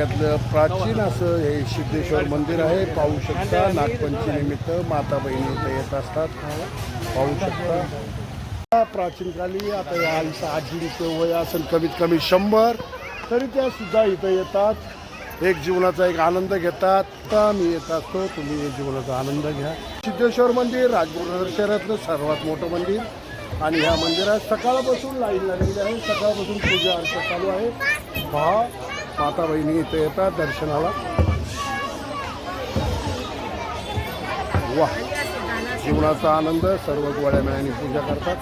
त्यातलं प्राचीन असं हे सिद्धेश्वर मंदिर आहे. पाहू शकता नागपंचमीनिमित्त माता बहिणी इथं येत असतात. पाहू शकता. प्राचीन काली आता या आईचं आजीचं वय असेल कमीत कमी शंभर तरी त्या सुद्धा इथं येतात. एक जीवनाचा एक आनंद घेतात. तर मी येत असतो तुम्ही एक जीवनाचा आनंद घ्या. सिद्धेश्वर मंदिर राजगुरुनगर शहरातलं सर्वात मोठं मंदिर. आणि ह्या मंदिरात सकाळपासून लाईन लागलेली आहे. सकाळपासून पूजा अर्चा चालू आहे. पहा माता बहिणी इथे येतात दर्शनाला. वा जीवनाचा आनंद सर्व गोळ्या मिळाने पूजा करतात.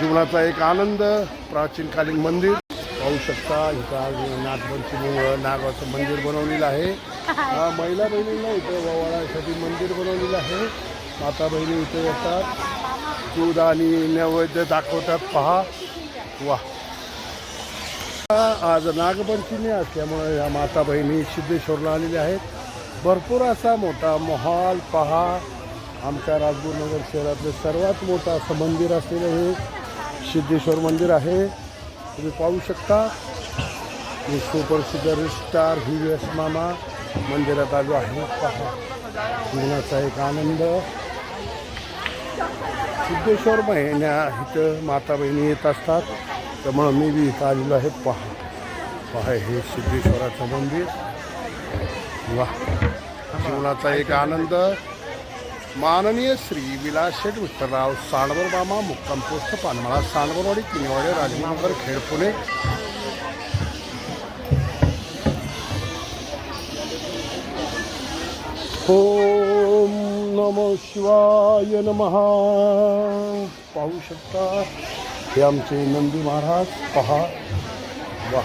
जीवनाचा एक आनंद प्राचीनकालीन मंदिर. पाहू शकता इथं नागपंची नागाचं मंदिर बनवलेलं आहे. हा महिला बहिणींना इथं ववाळासाठी मंदिर बनवलेलं आहे. माता बहिणी इथे येतात. दूध आणि नैवेद्य दाखवतात. पहा वा. आज नागपंचमी असल्यामुळे या माता बहिणी सिद्धेश्वरला आलेल्या आहेत. भरपूर असा मोठा महाल पहा आमच्या राजगुरुनगर शहरातलं सर्वात मोठं असं मंदिर असलेलं हे सिद्धेश्वर मंदिर आहे. तुम्ही पाहू शकता. मी सुप्रसिद्ध स्टार व्ही एस मामा मंदिरात आलो आहे. पहा जीवनाचा एक आनंद. सिद्धेश्वर महिन्या इथं माता बहिणी येत असतात. त्यामुळं मी बी इथं आलेलो आहे. पहा. पहा हे सिद्धेश्वराचं मंदिर. वा. जीवनाचा एक आनंद. माननीय श्री विलास शेठ विठ्ठलराव सांडवर मामा मुक्काम पोस्ट पानमळा सांडवरवाडी किनवाडे राजनगर खेड पुणे. हो. नमो शिवाय नमः. पाहू शकता? हे आमचे नंदी महाराज पहा. वा.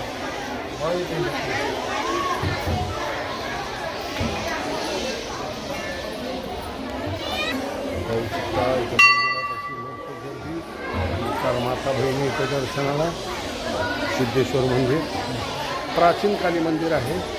शकता माता बहिणी इथं दर्शनाला. सिद्धेश्वर मंदिर. प्राचीन काली मंदिर आहे.